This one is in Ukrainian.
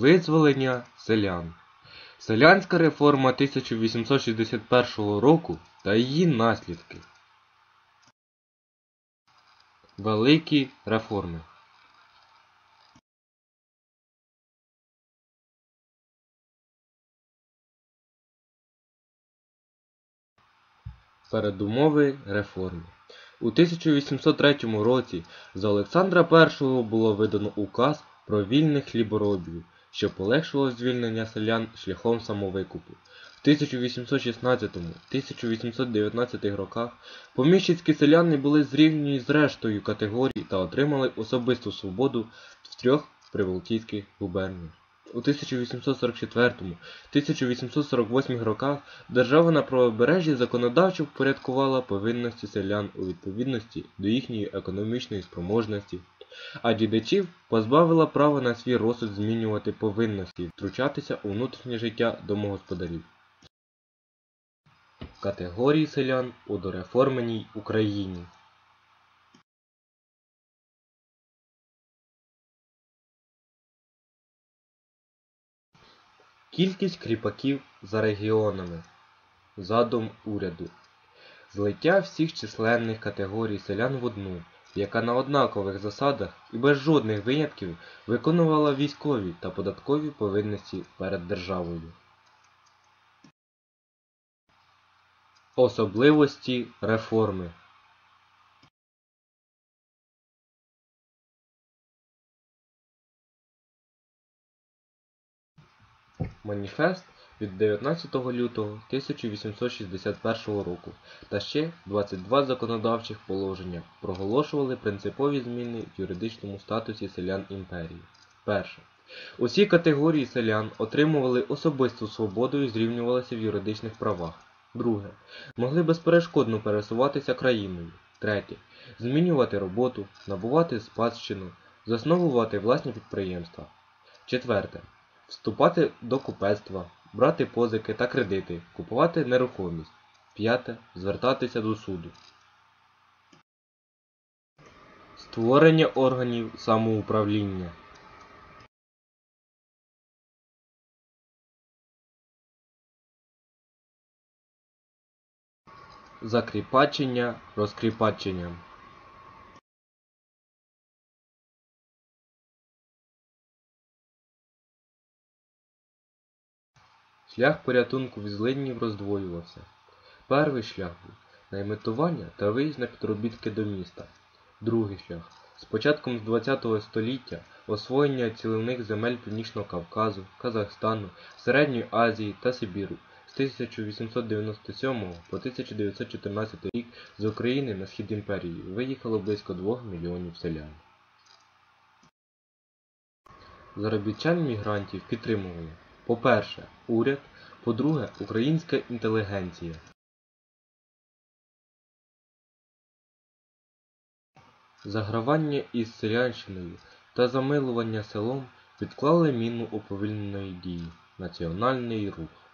Визволення селян. Селянська реформа 1861 року та її наслідки. Великі реформи. Передумови реформи. У 1803 році за Олександра І було видано указ про вільних хліборобів, що полегшувало звільнення селян шляхом самовикупу. В 1816-1819 роках поміщицькі селяни були зрівняні з рештою категорій та отримали особисту свободу в трьох прибалтійських губерніях. У 1844-1848 роках держава на правобережжі законодавчо впорядкувала повинності селян у відповідності до їхньої економічної спроможності, а дідачів позбавила права на свій розсуд змінювати повинності, втручатися у внутрішнє життя домогосподарів. Категорії селян у дореформеній Україні Кількість кріпаків за регіонами. Задум уряду. Злиття всіх численних категорій селян в одну, яка на однакових засадах і без жодних винятків виконувала військові та податкові повинності перед державою. Особливості реформи Маніфест від 19 лютого 1861 року та ще 22 законодавчих положення проголошували принципові зміни в юридичному статусі селян імперії. Перше. Усі категорії селян отримували особисту свободу і зрівнювалися в юридичних правах. Друге. Могли безперешкодно пересуватися країною. Третє. Змінювати роботу, набувати спадщину, засновувати власні підприємства. Четверте. Вступати до купецтва, брати позики та кредити, купувати нерухомість. П'яте. Звертатися до суду. Створення органів самоуправління. Закріпачення розкріпаченням. Шлях порятунку від злиднів роздвоювався. Перший шлях був найметування та виїзд на підробітки до міста. Другий шлях з початком ХХ століття освоєння цілівних земель Північного Кавказу, Казахстану, Середньої Азії та Сибіру. З 1897 по 1914 рік з України на схід імперії виїхало близько 2 мільйонів селян. Заробітчан мігрантів підтримували по-перше, уряд, по-друге, українська інтелігенція. Загравання із селянщиною та замилування селом відклали міну уповільненої дії – національний рух.